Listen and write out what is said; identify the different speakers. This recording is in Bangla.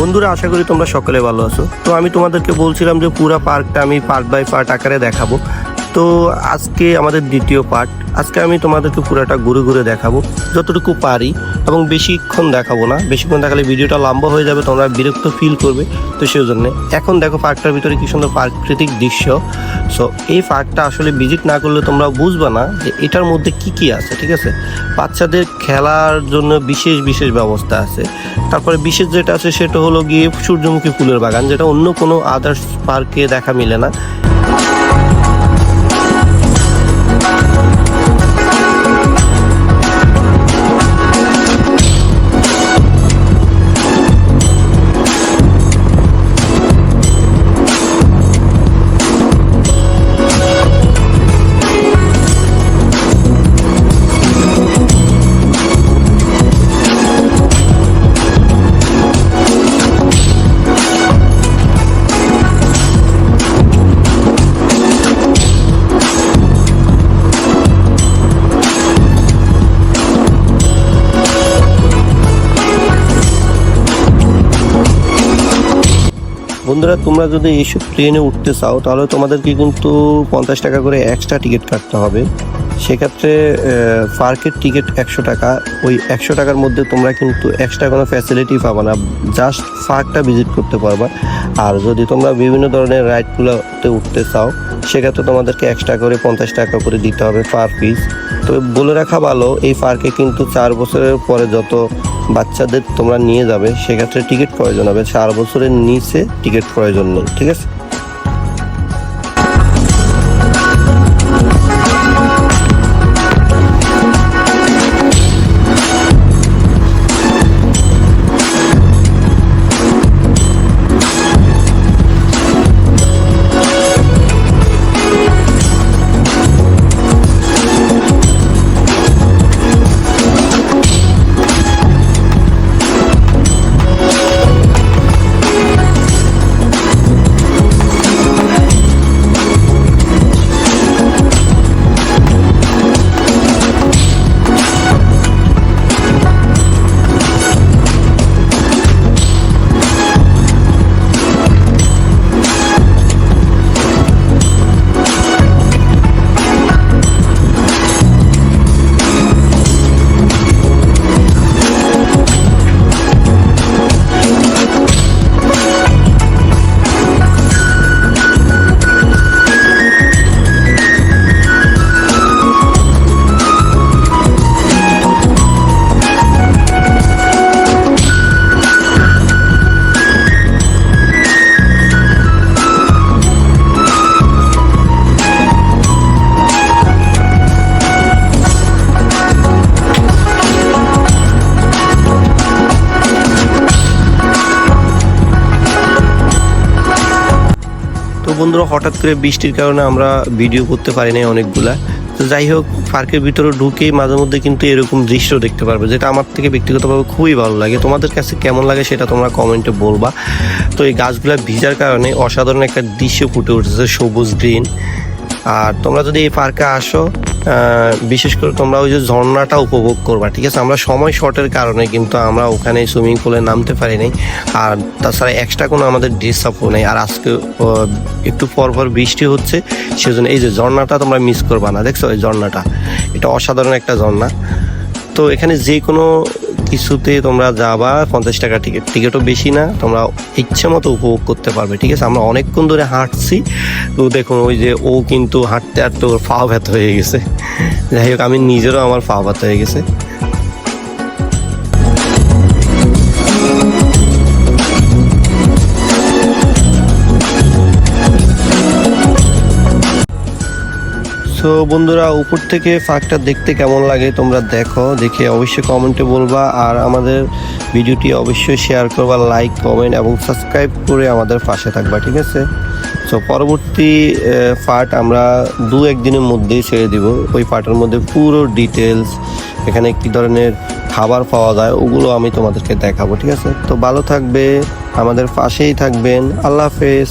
Speaker 1: বন্ধুরা, আশা করি তোমরা সকলে ভালো আছো। তো আমি তোমাদেরকে বলছিলাম যে পুরো পার্কটা আমি পার্ট বাই পার্ট আকারে দেখাবো। তো আজকে আমাদের দ্বিতীয় পার্ট। আজকে আমি তোমাদেরকে পুরাটা ঘুরে ঘুরে দেখাবো, যতটুকু পারি, এবং বেশিক্ষণ দেখাবো না। বেশিক্ষণ দেখালে ভিডিওটা লম্বা হয়ে যাবে, তোমরা বিরক্ত ফিল করবে। তো সেই জন্য এখন দেখো পার্কটার ভিতরে কি সুন্দর প্রাকৃতিক দৃশ্য। সো এই পার্কটা আসলে ভিজিট না করলে তোমরা বুঝবে না যে এটার মধ্যে কি কি আছে, ঠিক আছে? বাচ্চাদের খেলার জন্য বিশেষ বিশেষ ব্যবস্থা আছে। তারপরে বিশেষ যেটা আছে সেটা হলো গিয়ে সূর্যমুখী ফুলের বাগান, যেটা অন্য কোনো আদার্স পার্কে দেখা মিলে না। বন্ধুরা, তোমরা যদি এইসব ট্রেনে উঠতে চাও, তাহলে তোমাদেরকে কিন্তু পঞ্চাশ টাকা করে এক্সট্রা টিকিট কাটতে হবে। সেক্ষেত্রে পার্কের টিকিট একশো টাকা। ওই একশো টাকার মধ্যে তোমরা কিন্তু এক্সট্রা কোনো ফ্যাসিলিটি পাবে না। জাস্ট পার্কটা ভিজিট করতে পারবা। আর যদি তোমরা বিভিন্ন ধরনের রাইডগুলোতে উঠতে চাও, সেক্ষেত্রে তোমাদেরকে এক্সট্রা করে পঞ্চাশ টাকা করে দিতে হবে পার পিস তবে বলে রাখা ভালো, এই পার্কে কিন্তু চার বছরের পরে যত বাচ্চাদের তোমরা নিয়ে যাবে, সেক্ষেত্রে টিকিট প্রয়োজন হবে। চার বছরের নিচে টিকিট প্রয়োজন নেই, ঠিক আছে? তো বন্ধুরা, হঠাৎ করে বৃষ্টির কারণে আমরা ভিডিও করতে পারি নাই অনেকগুলা। তো যাই হোক, পার্কের ভিতরে ঢুকে মাঝে মধ্যে কিন্তু এরকম দৃশ্য দেখতে পারবে, যেটা আমার থেকে ব্যক্তিগতভাবে খুবই ভালো লাগে। তোমাদের কাছে কেমন লাগে সেটা তোমরা কমেন্টে বলবা। তো এই গাছগুলা ভিজার কারণে অসাধারণ একটা দৃশ্য ফুটে উঠেছে, সবুজ গ্রিন। আর তোমরা যদি এই পার্কে আসো বিশেষ করে তোমরা ওই যে ঝর্ণাটা উপভোগ করবা, ঠিক আছে? আমরা সময় শর্টের কারণে কিন্তু আমরা ওখানে সুইমিং পুলে নামতে পারি নাই। আর তাছাড়া এক্সট্রা কোনো আমাদের ড্রেস আপও নেই। আর আজকে একটু পর পর বৃষ্টি হচ্ছে, সেজন্য এই যে ঝর্ণাটা তোমরা মিস করবা না, দেখছ? এই ঝর্ণাটা, এটা অসাধারণ একটা ঝর্ণা। তো এখানে যে কোনো কিছুতে তোমরা যাবা, পঞ্চাশ টাকা টিকিট টিকিটও বেশি না, তোমরা ইচ্ছে মতো উপভোগ করতে পারবে, ঠিক আছে? আমরা অনেকক্ষণ ধরে হাঁটছি তো দেখুন, ওই যে ও কিন্তু হাঁটতে হাঁটতে ওর পা ব্যথা হয়ে গেছে। যাই হোক, আমি নিজেরও আমার পা ব্যথা হয়ে গেছে। সো বন্ধুরা, উপর থেকে ফাঁকটা দেখতে কেমন লাগে তোমরা দেখো, দেখে অবশ্যই কমেন্টে বলবা, আর আমাদের ভিডিওটি অবশ্যই শেয়ার করবা লাইক কমেন্ট এবং সাবস্ক্রাইব করে আমাদের পাশে থাকবা, ঠিক আছে? সো পরবর্তী পার্ট আমরা দু একদিনের মধ্যেই ছেড়ে দিব। ওই পার্টের মধ্যে পুরো ডিটেলস এখানে কি ধরনের খাবার পাওয়া যায়, ওগুলো আমি তোমাদেরকে দেখাবো, ঠিক আছে? তো ভালো থাকবে, আমাদের পাশেই থাকবেন। আল্লাহ হাফেজ।